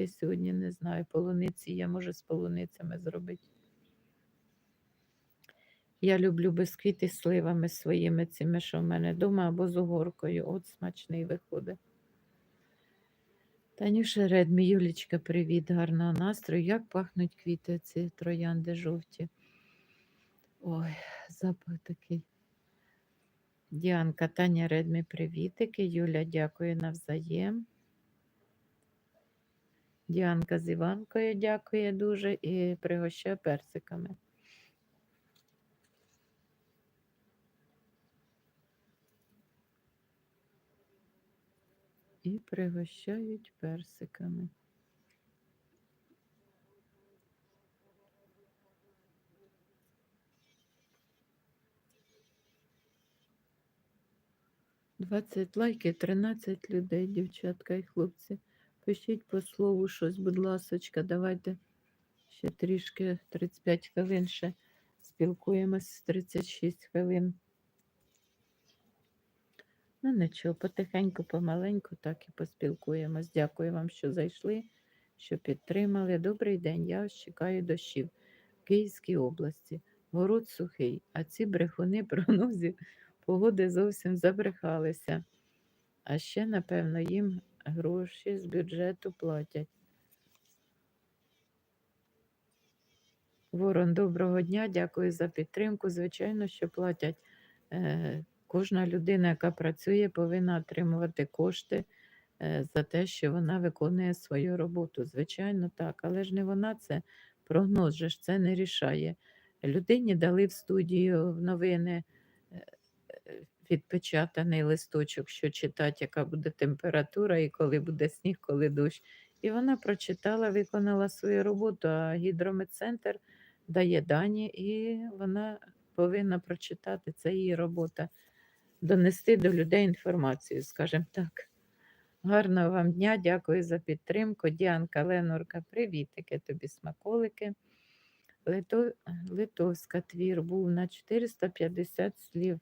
Трошки сьогодні не знаю. Полуниці є, може з полуницями зробити. Я люблю бисквіти з сливами своїми цими, що в мене вдома, або з угоркою. От смачний виходить. Танюша Редмі, Юлічка, привіт, гарного настрою. Як пахнуть квіти, ці троянди жовті. Ой, запах такий. Діанка, Таня Редмі, привітики. Юля, дякую навзаєм. Діанка з Іванкою дякує дуже і пригощає персиками. І пригощають персиками. Двадцять лайків, 13 людей, дівчатка і хлопці. Пишіть по слову щось, будь ласочка, давайте ще трішки 35 хвилин ще спілкуємось 36 хвилин. Ну нічого, потихеньку, помаленьку, так і поспілкуємось. Дякую вам, що зайшли, що підтримали. Добрий день. Я чекаю дощів в Київській області. Город сухий, а ці брехуни прогнозів погоди зовсім забрехалися. А ще, напевно, їм гроші з бюджету платять. Ворон, доброго дня, дякую за підтримку. Звичайно, що платять. Е, Кожна людина, яка працює, повинна отримувати кошти е, за те, що вона виконує свою роботу. Звичайно, так, але ж не вона це прогноз, же ж це не рішає. Людині дали в студію в новини відпечатаний листочок, що читати, яка буде температура, і коли буде сніг, коли дощ. І вона прочитала, виконала свою роботу, а гідрометцентр дає дані, і вона повинна прочитати. Це її робота. Донести до людей інформацію, скажімо так. Гарного вам дня, дякую за підтримку. Діанка Ленорка, привітики тобі, смаколики. Лито... Литовська твір був на 450 слів.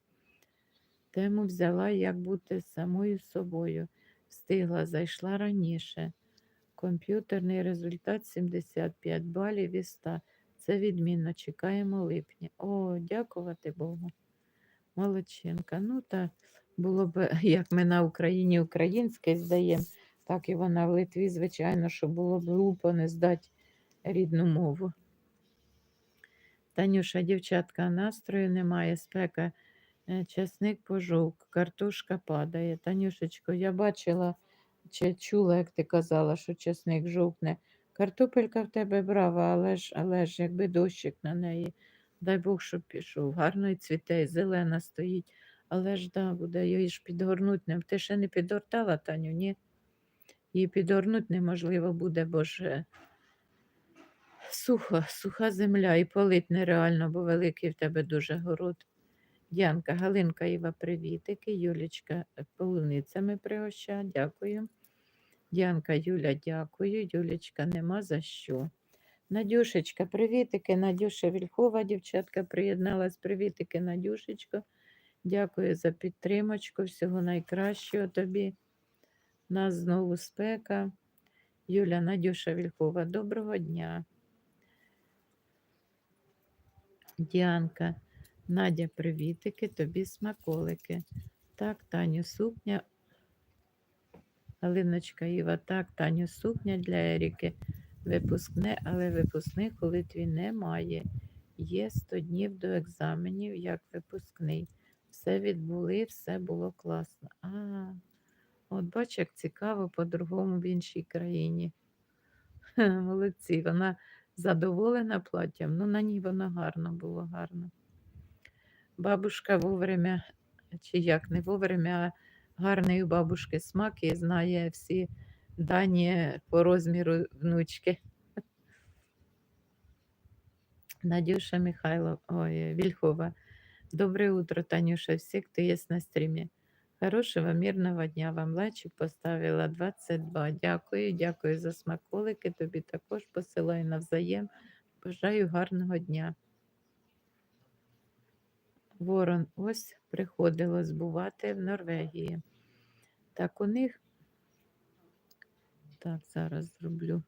Тему взяла, як бути самою собою. Встигла, зайшла раніше. Комп'ютерний результат 75 балів і 100. Це відмінно. Чекаємо липня. О, дякувати Богу. Молодчинка. Ну, та було б, як ми на Україні українське здаємо, так і вона в Литві, звичайно, що було б глупо не здати рідну мову. Танюша, дівчатка, настрою немає, спека, часник пожовк, картошка падає. Танюшечко, я бачила чи чула, як ти казала, що часник жовкне. Картопелька в тебе брава, але ж, але ж якби дощик на неї. Дай Бог, щоб пішов. Гарно і цвіте, і зелена стоїть. Але ж да, буде її ж підгорнуть. Ти ще не підгортала, Таню, ні? Її підгорнуть неможливо буде, бо ж е, суха, суха земля і полить нереально, бо великий в тебе дуже город. Дянка, Галинка Іва, привітики. Юлічка е, полуницями пригоща. Дякую. Дянка Юля, дякую. Юлічка, нема за що. Надюшечка, привітики. Надюша Вільхова, дівчатка, приєдналась. Привітики, Надюшечко. Дякую за підтримочку. Всього найкращого тобі. Нас знову спека. Юля Надюша Вільхова, доброго дня. Діанка, Надя, привітики, тобі смаколики. Так, Таню, сукня. Галиночка Іва, так, Таню, сукня для Еріки. Випускне, але випускних у Литві немає. Є 100 днів до екзаменів, як випускний. Все відбули, все було класно. А, от бач, як цікаво по-другому в іншій країні. Молодці, вона задоволена платтям, ну на ній воно гарно було гарно. Бабушка вовремя, чи як не вовремя, у бабушки смак і знає всі дані по розміру внучки. Надюша Михайло, ой, Вільхова. Доброе утро, Танюша, всі, хто є на стрімі. Хорошего, мирного дня вам лайчик поставила 22. Дякую, дякую за смаколики. Тобі також посилаю навзаєм. Бажаю гарного дня. Ворон ось приходило збувати в Норвегії. Так у них Так, зараз зроблю.